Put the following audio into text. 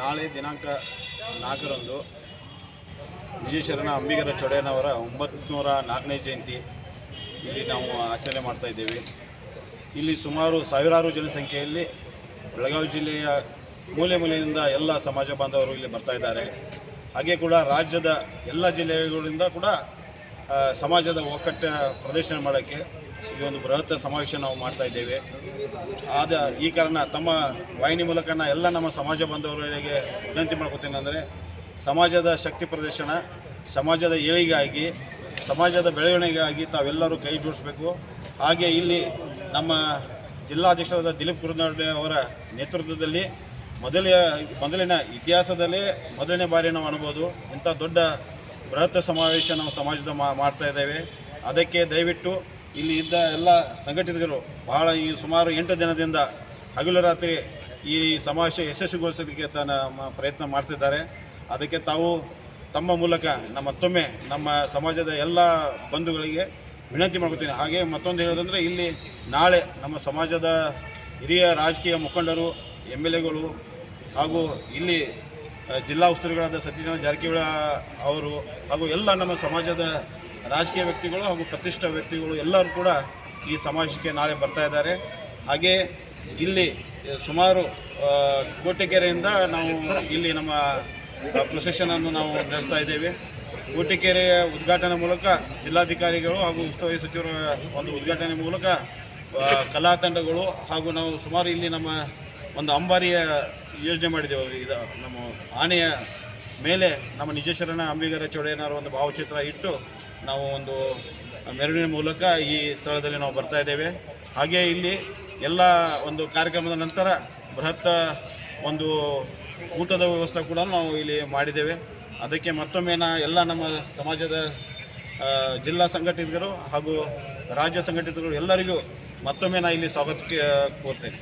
ನಾಳೆ ದಿನಾಂಕ ನಾಲ್ಕರಂದು ವಿಜಯೇಶ್ವರನ ಅಂಬಿಗರ ಚೊಡೆಯನವರ ಒಂಬತ್ತು ನಾಲ್ಕನೇ ಜಯಂತಿ ಇಲ್ಲಿ ನಾವು ಆಚರಣೆ ಮಾಡ್ತಾ ಇದ್ದೇವೆ. ಇಲ್ಲಿ ಸುಮಾರು ಸಾವಿರಾರು ಜನಸಂಖ್ಯೆಯಲ್ಲಿ ಬೆಳಗಾವಿ ಜಿಲ್ಲೆಯ ಮೂಲೆ ಮೂಲೆಯಿಂದ ಎಲ್ಲ ಸಮಾಜ ಬಾಂಧವರು ಇಲ್ಲಿ ಬರ್ತಾ ಇದ್ದಾರೆ. ಹಾಗೆ ಕೂಡ ರಾಜ್ಯದ ಎಲ್ಲ ಜಿಲ್ಲೆಗಳಿಂದ ಕೂಡ ಸಮಾಜದ ಒಕ್ಕಟ್ಟ ಪ್ರದರ್ಶನ ಮಾಡೋಕ್ಕೆ ಈ ಒಂದು ಬೃಹತ್ ಸಮಾವೇಶ ನಾವು ಮಾಡ್ತಾ ಇದ್ದೇವೆ. ಆದ ಈ ಕಾರಣ ತಮ್ಮ ವಾಹಿನಿ ಮೂಲಕ ಎಲ್ಲ ನಮ್ಮ ಸಮಾಜ ಬಾಂಧವರಿಗೆ ವಿನಂತಿ ಮಾಡ್ಕೋತೀನಿ ಅಂದರೆ ಸಮಾಜದ ಶಕ್ತಿ ಪ್ರದರ್ಶನ, ಸಮಾಜದ ಏಳಿಗೆಗಾಗಿ, ಸಮಾಜದ ಬೆಳವಣಿಗೆಗಾಗಿ ತಾವೆಲ್ಲರೂ ಕೈ ಜೋಡಿಸಬೇಕು. ಹಾಗೆ ಇಲ್ಲಿ ನಮ್ಮ ಜಿಲ್ಲಾಧ್ಯಕ್ಷರಾದ ದಿಲೀಪ್ ಕುರುನಾಡೆ ಅವರ ನೇತೃತ್ವದಲ್ಲಿ ಮೊದಲ ಮೊದಲಿನ ಇತಿಹಾಸದಲ್ಲೇ ಮೊದಲನೇ ಬಾರಿ ನಾವು ಅನ್ಬೋದು. ಇಂಥ ದೊಡ್ಡ ಬೃಹತ್ ಸಮಾವೇಶ ನಾವು ಸಮಾಜದ ಮಾಡ್ತಾ ಇದ್ದೇವೆ. ಅದಕ್ಕೆ ದಯವಿಟ್ಟು ಇಲ್ಲಿ ಇದ್ದ ಎಲ್ಲ ಸಂಘಟಿತರು ಬಹಳ ಈ ಸುಮಾರು ಎಂಟು ದಿನದಿಂದ ಹಗಲು ರಾತ್ರಿ ಈ ಸಮಾವೇಶ ಯಶಸ್ವಿಗೊಳಿಸೋದಕ್ಕೆ ತನ್ನ ಪ್ರಯತ್ನ ಮಾಡ್ತಿದ್ದಾರೆ. ಅದಕ್ಕೆ ತಾವು ತಮ್ಮ ಮೂಲಕ ನಮ್ಮ ಮತ್ತೊಮ್ಮೆ ನಮ್ಮ ಸಮಾಜದ ಎಲ್ಲ ಬಂಧುಗಳಿಗೆ ವಿನಂತಿ ಮಾಡ್ಕೊತೀನಿ ಹಾಗೆ ಮತ್ತೊಂದು ಹೇಳೋದಂದರೆ ಇಲ್ಲಿ ನಾಳೆ ನಮ್ಮ ಸಮಾಜದ ಹಿರಿಯ ರಾಜಕೀಯ ಮುಖಂಡರು ಎಂ ಎಲ್ ಎಗಳು ಹಾಗೂ ಇಲ್ಲಿ ಜಿಲ್ಲಾ ಉಸ್ತುವಾರಿಗಳಾದ ಸತೀಶ್ ಜಾರಕಿಹೊಳಿ ಅವರು ಹಾಗೂ ಎಲ್ಲ ನಮ್ಮ ಸಮಾಜದ ರಾಜಕೀಯ ವ್ಯಕ್ತಿಗಳು ಹಾಗೂ ಪ್ರತಿಷ್ಠ ವ್ಯಕ್ತಿಗಳು ಎಲ್ಲರೂ ಕೂಡ ಈ ಸಮಾವೇಶಕ್ಕೆ ನಾಳೆ ಬರ್ತಾ ಇದ್ದಾರೆ. ಹಾಗೆ ಇಲ್ಲಿ ಸುಮಾರು ಕೋಟಿಕೆರೆಯಿಂದ ನಾವು ಇಲ್ಲಿ ನಮ್ಮ ಪ್ರೊಸೆಷನನ್ನು ನಾವು ನಡೆಸ್ತಾ ಇದ್ದೇವೆ. ಕೋಟಿಕೆರೆಯ ಉದ್ಘಾಟನೆ ಮೂಲಕ ಜಿಲ್ಲಾಧಿಕಾರಿಗಳು ಹಾಗೂ ಉಸ್ತುವಾರಿ ಸಚಿವರ ಒಂದು ಉದ್ಘಾಟನೆ ಮೂಲಕ ಆ, ಕಲಾ ತಂಡಗಳು ಹಾಗೂ ನಾವು ಸುಮಾರು ಇಲ್ಲಿ ನಮ್ಮ ಒಂದು ಅಂಬಾರಿಯ ಯೋಜನೆ ಮಾಡಿದ್ದೇವೆ ಇದು ನಮ್ಮ ಆನೆಯ ಮೇಲೆ ನಮ್ಮ ನಿಜೇಶ್ವರನ ಅಂಬಿಗರ ಚೌಡಯ್ಯನವರ ಒಂದು ಭಾವಚಿತ್ರ ಇಟ್ಟು ನಾವು ಒಂದು ಮೆರವಣಿಗೆ ಮೂಲಕ ಈ ಸ್ಥಳದಲ್ಲಿ ನಾವು ಬರ್ತಾ ಇದ್ದೇವೆ. ಹಾಗೆ ಇಲ್ಲಿ ಎಲ್ಲ ಒಂದು ಕಾರ್ಯಕ್ರಮದ ನಂತರ ಬೃಹತ್ ಒಂದು ಊಟದ ವ್ಯವಸ್ಥೆ ಕೂಡ ನಾವು ಇಲ್ಲಿ ಮಾಡಿದ್ದೇವೆ. ಅದಕ್ಕೆ ಮತ್ತೊಮ್ಮೆ ನಾ ಎಲ್ಲ ನಮ್ಮ ಸಮಾಜದ ಜಿಲ್ಲಾ ಸಂಘಟಿತರು ಹಾಗೂ ರಾಜ್ಯ ಸಂಘಟಿತರು ಎಲ್ಲರಿಗೂ ಮತ್ತೊಮ್ಮೆ ನಾ ಇಲ್ಲಿ ಸ್ವಾಗತಕ್ಕೆ ಕೋರ್ತೇನೆ.